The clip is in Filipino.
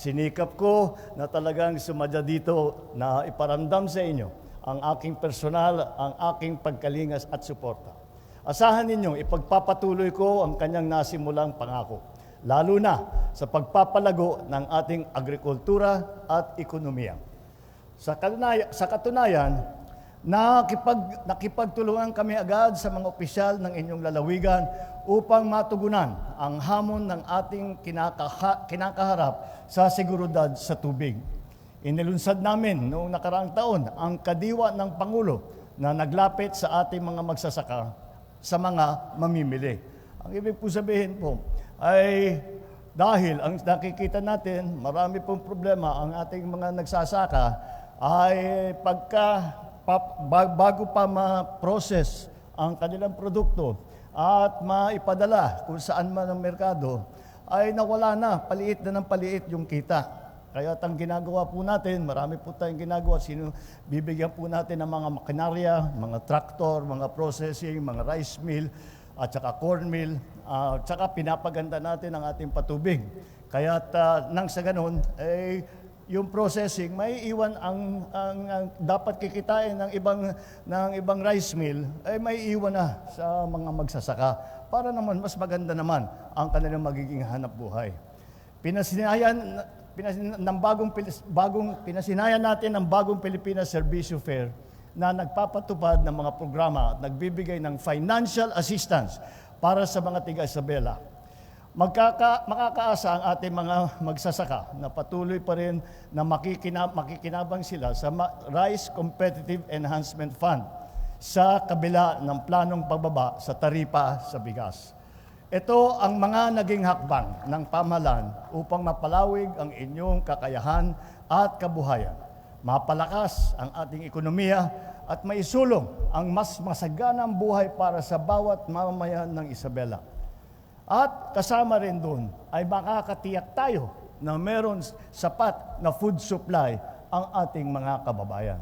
sinikap ko na talagang sumadya dito na iparamdam sa inyo ang aking personal, ang aking pagkalingas at suporta. Asahan ninyong ipagpapatuloy ko ang kanyang nasimulang pangako, lalo na sa pagpapalago ng ating agrikultura at ekonomiya. Sa katunayan, sa katunayan nakipag, nakipagtulungan kami agad sa mga opisyal ng inyong lalawigan upang matugunan ang hamon ng ating kinakaha, kinakaharap sa seguridad sa tubig. Inilunsad namin noong nakaraang taon ang kadiwa ng Pangulo na naglapit sa ating mga magsasaka sa mga mamimili. Ang ibig po sabihin po ay dahil ang nakikita natin, marami pong problema ang ating mga nagsasaka ay pagka bago pa ma-process ang kanilang produkto at maipadala kung saan man ang merkado, ay nawala na, paliit na ng paliit yung kita. Kaya ang ginagawa po natin, marami po tayong ginagawa, sino, bibigyan po natin ng mga makinarya, mga traktor, mga processing, mga rice mill, at saka corn mill, at saka pinapaganda natin ang ating patubig. Kaya nang sa ganun, eh, yung processing, may iwan ang, ang, ang dapat kikitain ng ibang, ng ibang rice mill, ay may iwan na sa mga magsasaka para naman mas maganda naman ang kanilang magiging hanap buhay. Pinasinayan, pinasin, ng bagong, bagong, pinasinayan natin ang bagong Pilipinas Servicio Fair na nagpapatupad ng mga programa at nagbibigay ng financial assistance para sa mga tiga Isabela. Magkaka, makakaasa ang ating mga magsasaka na patuloy pa rin na makikina, makikinabang sila sa Rice Competitive Enhancement Fund sa kabila ng planong pagbaba sa taripa sa bigas. Ito ang mga naging hakbang ng pamahalaan upang mapalawig ang inyong kakayahan at kabuhayan, mapalakas ang ating ekonomiya at maisulong ang mas masaganang buhay para sa bawat mamamayan ng Isabela. At kasama rin doon ay makakatiyak tayo na meron sapat na food supply ang ating mga kababayan.